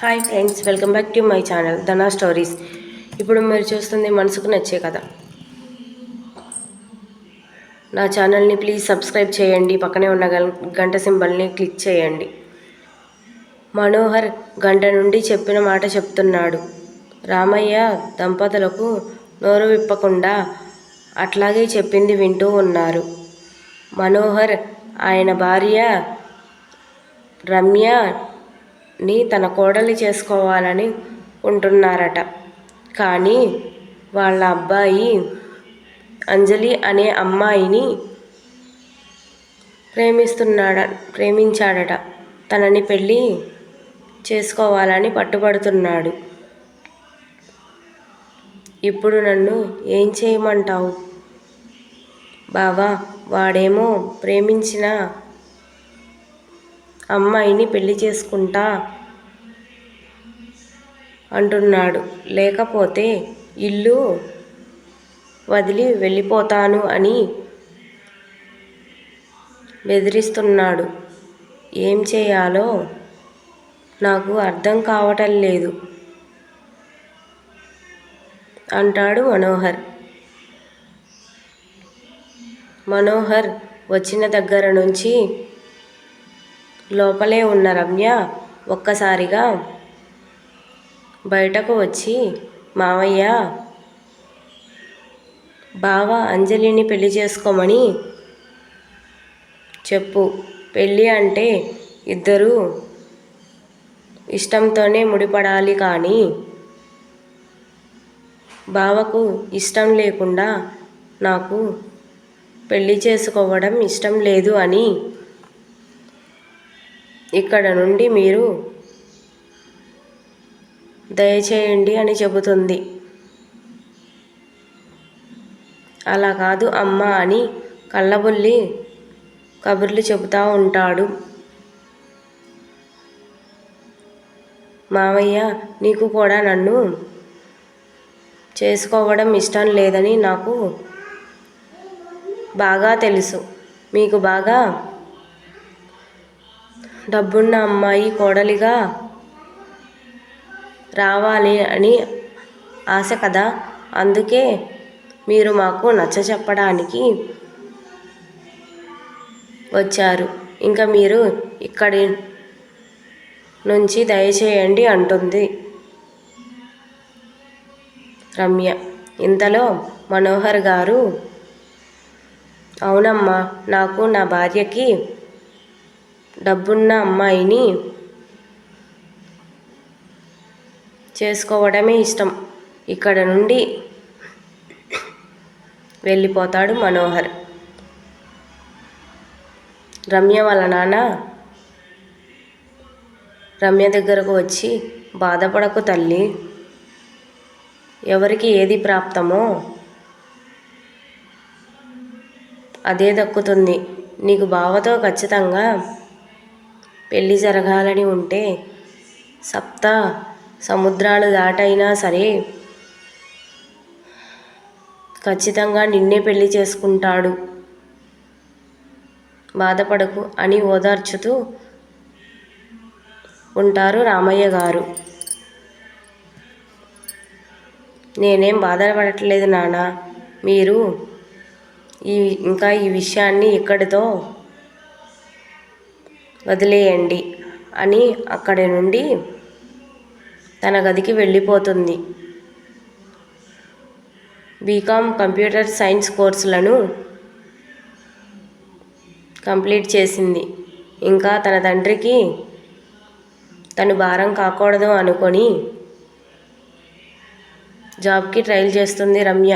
Hi friends welcome back to my channel Dhana stories ఇప్పుడు మీరు చూస్తుంది మనసుకు నచ్చే కథ. నా ఛానల్ని ప్లీజ్ సబ్స్క్రైబ్ చేయండి పక్కనే ఉన్న గంట సింబల్ని క్లిక్ చేయండి. మనోహర్ గంట నుండి చెప్పిన మాట చెప్తున్నాడు. రామయ్య దంపతులకు నోరు విప్పకుండా అట్లాగే చెప్పింది వింటూ ఉన్నారు. మనోహర్ ఆయన భార్య రమ్య ని తన కోడలి చేసుకోవాలని ఉంటున్నారట. కానీ వాళ్ళ అబ్బాయి అంజలి అనే అమ్మాయిని ప్రేమిస్తున్నాడ ప్రేమించాడట. తనని పెళ్ళి చేసుకోవాలని పట్టుబడుతున్నాడు. ఇప్పుడు నన్ను ఏం చేయమంటావు? బావా వాడేమో ప్రేమించిన అమ్మాయిని పెళ్ళి చేసుకుంటా అంటున్నాడు. లేకపోతే ఇల్లు వదిలి వెళ్ళిపోతాను అని బెదిరిస్తున్నాడు. ఏం చేయాలో నాకు అర్థం కావటం లేదు అంటాడు మనోహర్. మనోహర్ వచ్చిన దగ్గర నుంచి లోపలే ఉన్న రమ్య ఒక్కసారిగా బయటకు వచ్చి మావయ్య బావ అంజలిని పెళ్ళి చేసుకోమని చెప్పు. పెళ్ళి అంటే ఇద్దరూ ఇష్టంతోనే ముడిపడాలి కానీ బావకు ఇష్టం లేకుండా నాకు పెళ్ళి చేసుకోవడం ఇష్టం లేదు అని ఇక్కడ నుండి మీరు దయచేయండి అని చెబుతుంది. అలా కాదు అమ్మ అని కళ్ళబుల్లి కబుర్లు చెబుతూ ఉంటాడు. మావయ్య నీకు కూడా నన్ను చేసుకోవడం ఇష్టం లేదని నాకు బాగా తెలుసు. మీకు బాగా డబ్బున్న అమ్మాయి కోడలిగా రావాలి అని ఆశ కదా? అందుకే మీరు మాకు నచ్చ చెప్పడానికి వచ్చారు. ఇంకా మీరు ఇక్కడి నుంచి దయచేయండి అంటుంది రమ్య. ఇంతలో మనోహర్ గారు అవునమ్మా నాకు నా భార్యకి డబ్బున్న అమ్మాయిని చేసుకోవడమే ఇష్టం. ఇక్కడ నుండి వెళ్ళిపోతాడు మనోహర్. రమ్య వాళ్ళ నాన్న రమ్య దగ్గరకు వచ్చి బాధపడకు తల్లి. ఎవరికి ఏది ప్రాప్తమో అదే దక్కుతుంది. నీకు బావతో ఖచ్చితంగా పెళ్ళి జరగాలని ఉంటే సప్త సముద్రాలు దాటైనా సరే ఖచ్చితంగా నిన్నే పెళ్ళి చేసుకుంటాడు. బాధపడకు అని ఓదార్చుతూ ఉంటారు రామయ్య గారు. నేనేం బాధపడట్లేదు నాన్న మీరు ఈ ఇంకా ఈ విషయాన్ని ఇక్కడితో వదిలేయండి అని అక్కడి నుండి తన గదికి వెళ్ళిపోతుంది. బీకామ్ కంప్యూటర్ సైన్స్ కోర్సులను కంప్లీట్ చేసింది. ఇంకా తన తండ్రికి తను భారం కాకూడదు అనుకొని జాబ్కి ట్రయల్ చేస్తుంది రమ్య.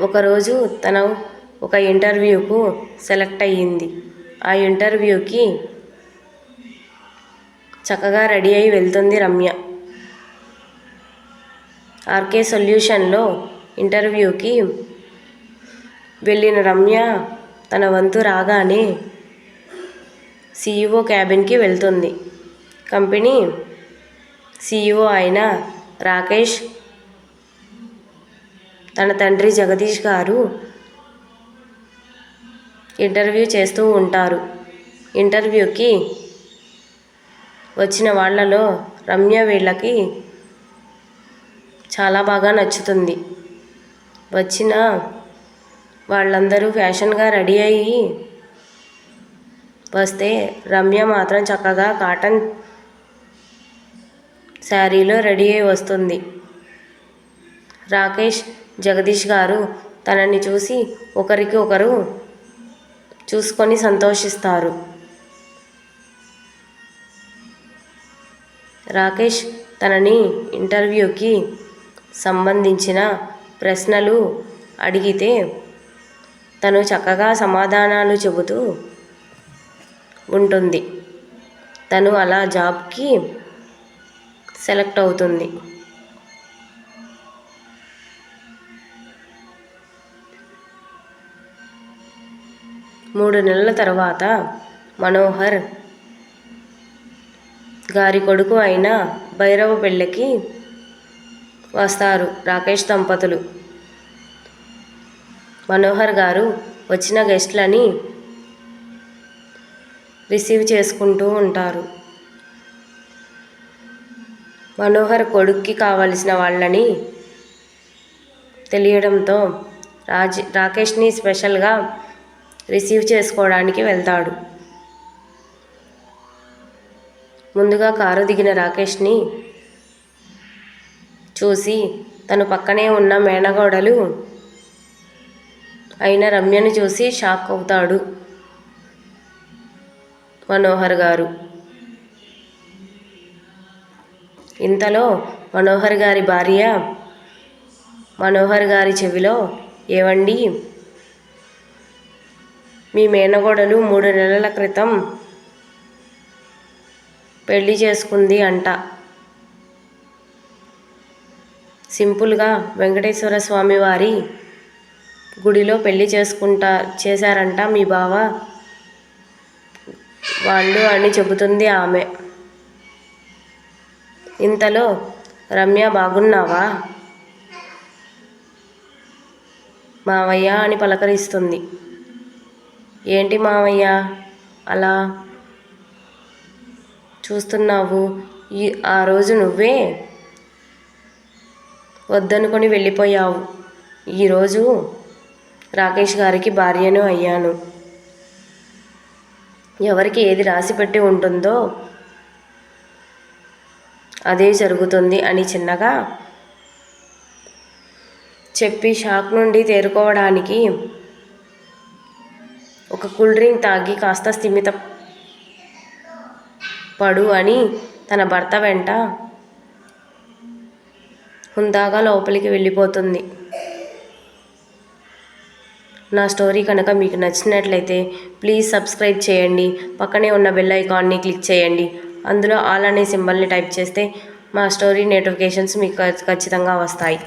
ఒకరోజు తన ఒక ఇంటర్వ్యూకు సెలెక్ట్ అయ్యింది. ఆ ఇంటర్వ్యూకి చక్కగా రెడీ అయి వెళ్తుంది రమ్య. ఆర్కే సొల్యూషన్లో ఇంటర్వ్యూకి వెళ్ళిన రమ్య తన వంతు రాగానే సీఈఓ క్యాబిన్కి వెళ్తుంది. కంపెనీ సీఈఓ అయిన రాకేష్ తన తండ్రి జగదీష్ గారు ఇంటర్వ్యూ చేస్తూ ఉంటారు. ఇంటర్వ్యూకి వచ్చిన వాళ్ళలో రమ్య వీళ్ళకి చాలా బాగా నచ్చుతుంది. వచ్చిన వాళ్ళందరూ ఫ్యాషన్గా రెడీ అయ్యి వస్తే రమ్య మాత్రం చక్కగా కాటన్ శారీలో రెడీ అయి వస్తుంది. రాకేష్ జగదీష్ గారు తనని చూసి ఒకరికి ఒకరు చూసుకొని సంతోషిస్తారు. రాకేష్ తనని ఇంటర్వ్యూకి సంబంధించిన ప్రశ్నలు అడిగితే తను చక్కగా సమాధానాలు చెబుతూ ఉంటుంది. తను అలా జాబ్కి సెలెక్ట్ అవుతుంది. మూడు నెలల తర్వాత మనోహర్ గారి కొడుకు అయిన భైరవ పెళ్ళికి వస్తారు రాకేష్ దంపతులు. మనోహర్ గారు వచ్చిన గెస్ట్లని రిసీవ్ చేసుకుంటూ ఉంటారు. మనోహర్ కొడుక్కి కావలసిన వాళ్ళని తెలియడంతో రాజ్ రాకేష్ని స్పెషల్గా రిసీవ్ చేసుకోవడానికి వెళ్తాడు. ముందుగా కారు దిగిన రాకేష్ని చూసి తను పక్కనే ఉన్న మేనగోడలు అయిన రమ్యను చూసి షాక్ అవుతాడు మనోహర్ గారు. ఇంతలో మనోహర్ గారి భార్య మనోహర్ గారి చెవిలో ఏవండి? మీ మేనగోడలు మూడు నెలల క్రితం పెళ్ళి చేసుకుంది అంట. సింపుల్గా వెంకటేశ్వర స్వామి వారి గుడిలో పెళ్ళి చేసుకుంటా చేశారంట మీ బావ. వాళ్ళు అని చెబుతుంది ఆమె. ఇంతలో రమ్య బాగున్నావా? మావయ్య అని పలకరిస్తుంది. ఏంటి మావయ్య? అలా చూస్తున్నావు? ఈ ఆ రోజు నువ్వే వద్దనుకొని వెళ్ళిపోయావు. ఈరోజు రాకేష్ గారికి భార్యను అయ్యాను. ఎవరికి ఏది రాసిపెట్టి ఉంటుందో అదే జరుగుతుంది అని చిన్నగా చెప్పి షాక్ నుండి తేరుకోవడానికి ఒక కూల్ డ్రింక్ తాగి కాస్త స్థిమిత పడు అని తన భర్త వెంట హుందాగా లోపలికి వెళ్ళిపోతుంది. నా స్టోరీ కనుక మీకు నచ్చినట్లయితే ప్లీజ్ సబ్స్క్రైబ్ చేయండి. పక్కనే ఉన్న బెల్ ఐకాన్ని క్లిక్ చేయండి. అందులో ఆల్ అనే సింబల్ని టైప్ చేస్తే మా స్టోరీ నోటిఫికేషన్స్ మీకు ఖచ్చితంగా వస్తాయి.